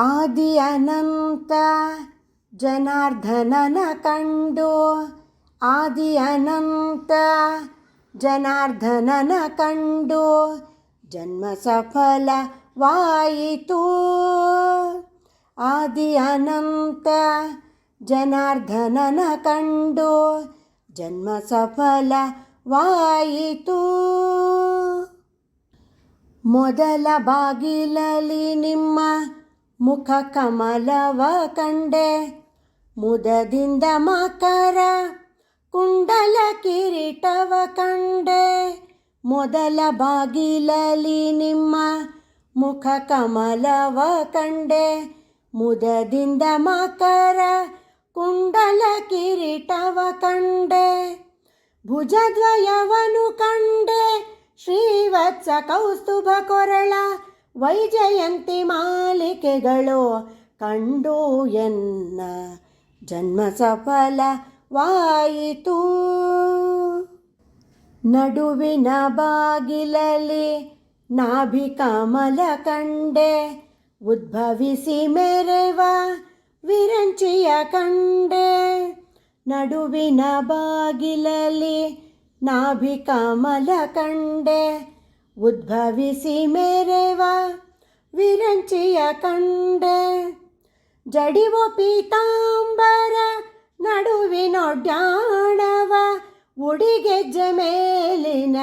ಆದಿ ಅನಂತ ಜನಾರ್ದನನ ಕಂಡು, ಆದಿ ಅನಂತ ಜನಾರ್ದನನ ಕಂಡು ಜನ್ಮ ಸಫಲವಾಯಿತು. ಆದಿ ಅನಂತ ಜನಾರ್ದನನ ಕಂಡು ಜನ್ಮ ಸಫಲವಾಯಿತು. ಮೊದಲ ಬಾಗಿಲಲ್ಲಿ ನಿಮ್ಮ ಮುಖ ಕಮಲವ ಕಂಡೆ. ಮುದದಿಂದ ಮಕರ ಕುಂಡಲ ಕಿರೀಟವ ಕಂಡೆ. ಮೊದಲ ಬಾಗಿಲಲಿ ನಿಮ್ಮ ಮುಖ ಕಮಲವ ಕಂಡೆ. ಮುದದಿಂದ ಮಕರ ಕುಂಡಲ ಕಿರೀಟವ ಕಂಡೆ. ಭುಜದ್ವಯವನು ಕಂಡೆ. ಶ್ರೀವತ್ಸ ಕೌಸ್ತುಭ ಕೊರಳ ವೈಜಯಂತಿ ಮಾಲಿಕೆಗಳು ಕಂಡು ಎನ್ನ ಜನ್ಮ ಸಫಲವಾಯಿತು ನಡುವಿನ ಬಾಗಿಲಲ್ಲಿ ನಾಭಿ ಕಮಲ ಕಂಡೆ ಉದ್ಭವಿಸಿ ಮೆರೆವ ವಿರಂಚಿಯ ಕಂಡೆ. ನಡುವಿನ ಬಾಗಿಲಲ್ಲಿ ನಾಭಿ ಕಮಲ ಕಂಡೆ ಉದ್ಭವಿಸಿ ಮೇರೆವ ವಿರಂಚಿಯ ಕಂಡೆ ಜಡಿವು ಪೀತಾಂಬರ ನಡುವಿನೊಡ್ಯಾಣವ ಉಡಿಗೆಜ್ಜೆ ಮೇಲಿನ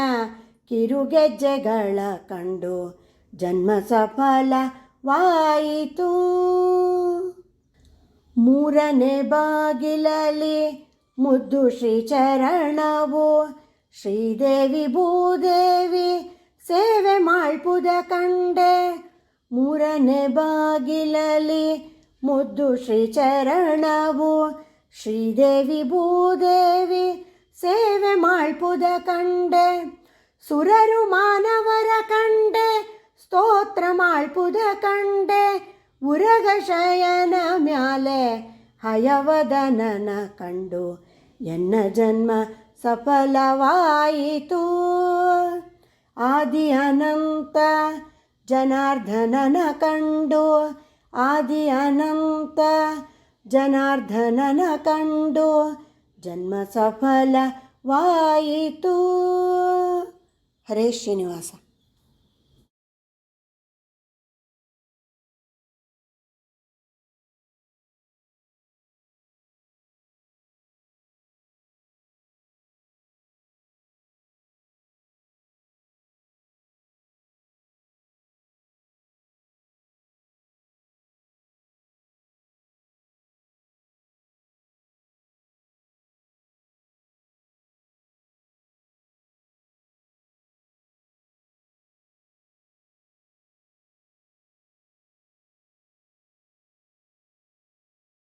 ಕಿರುಗೆಜ್ಜೆಗಳ ಕಂಡು ಜನ್ಮ ಸಫಲವಾಯಿತು. ಮೂರನೇ ಬಾಗಿಲಲ್ಲಿ ಮುದ್ದು ಶ್ರೀಚರಣವು ಶ್ರೀದೇವಿ ಭೂದೇವಿ ಸೇವೆ ಮಾಡ್ಪುದ ಕಂಡೆ. ಮೂರನೇ ಬಾಗಿಲಲ್ಲಿ ಮುದ್ದು ಶ್ರೀಚರಣವು. ಶ್ರೀದೇವಿ ಭೂದೇವಿ, ಸೇವೆ ಮಾಡ್ಪುದ ಕಂಡೆ. ಸುರರು ಮಾನವರ ಕಂಡೆ, ಸ್ತೋತ್ರ ಮಾಡ್ಪುದ ಕಂಡೆ. ಉರಗ ಶಯನ ಮ್ಯಾಲೆ ಹಯವದನನ ಕಂಡು. ಎನ್ನ ಜನ್ಮ ಸಫಲವಾಯಿತು. ಆದಿ ಅನಂತ ಜನಾರ್ದನನ ಕಂಡು ಆದಿ ಅನಂತ ಜನಾರ್ದನನ ಕಂಡು ಜನ್ಮ ಸಫಲವಾಯಿತು. ಹರೇ ಶ್ರೀನಿವಾಸ.